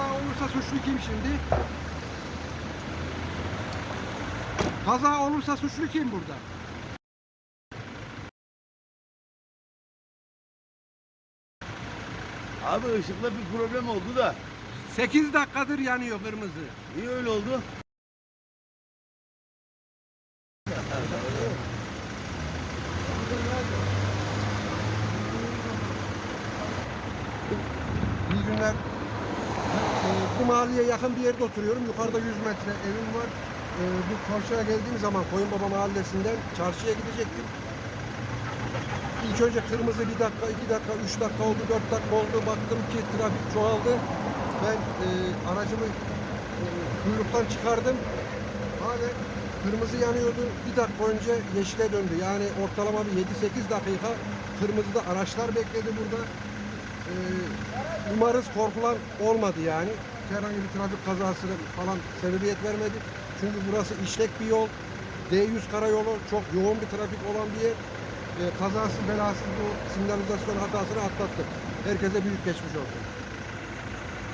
olursa suçlu kim şimdi? Kaza olursa suçlu kim burada? Abi ışıkla bir problem oldu da. 8 dakikadır yanıyor kırmızı. Niye öyle oldu? İyi günler. Bu mahalleye yakın bir yerde oturuyorum. Yukarıda 100 metre evim var. Ee, bu karşıya geldiğim zaman Koyunbaba mahallesinden çarşıya gidecektim. İlk önce kırmızı bir dakika, iki dakika, üç dakika oldu, dört dakika oldu. Baktım ki trafik çoğaldı. Ben e, aracımı e, kuyruktan çıkardım. Hala kırmızı yanıyordu. Bir dakika önce yeşile döndü. Yani ortalama bir 7-8 dakika kırmızıda araçlar bekledi burada. Ee, umarız korkulan olmadı yani. Herhangi bir trafik kazası falan sebebiyet vermedi. Çünkü burası işlek bir yol. D100 karayolu çok yoğun bir trafik olan bir yer. Ee, kazası belasız bu sinyalizasyon hatasını atlattık. Herkese büyük geçmiş olsun.